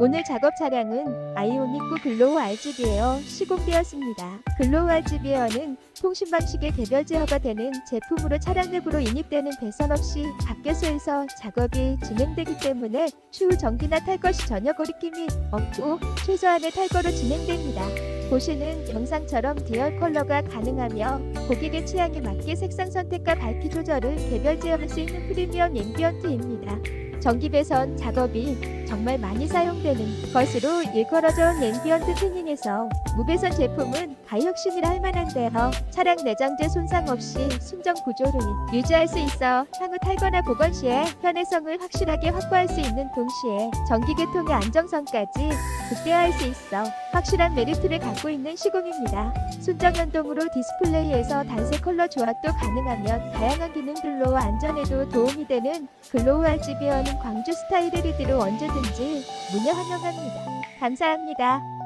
오늘 작업 차량은 아이오닉 9 글로우 RGB 에어 시공되었습니다. 글로우 RGB 에어는 통신 방식의 개별 제어가 되는 제품으로 차량 내부로 인입되는 배선 없이 밖에서에서 작업이 진행되기 때문에 추후 전기나 탈 것이 전혀 거리낌이 없고 최소한의 탈거로 진행됩니다. 보시는 영상처럼 디얼 컬러가 가능하며 고객의 취향에 맞게 색상 선택과 밝기 조절을 개별 제어할 수 있는 프리미엄 앰비언트입니다. 전기 배선 작업이 정말 많이 사용되는 것으로 일컬어져 온 앰비언트 튜닝에서 무배선 제품은 가혁신이라 할 만한데요. 차량 내장재 손상 없이 순정 구조를 유지할 수 있어 향후 탈거나 보건 시에 편의성을 확실하게 확보할 수 있는 동시에 전기 계통의 안정성까지 극대화할 수 있어 확실한 메리트를 갖고 있는 시공입니다. 순정 연동으로 디스플레이에서 단색 컬러 조합도 가능하면 다양한 기능들로 안전에도 도움이 되는 글로우 RGB와는 광주 스타일 LED로 언제든지 문의 환영합니다. 감사합니다.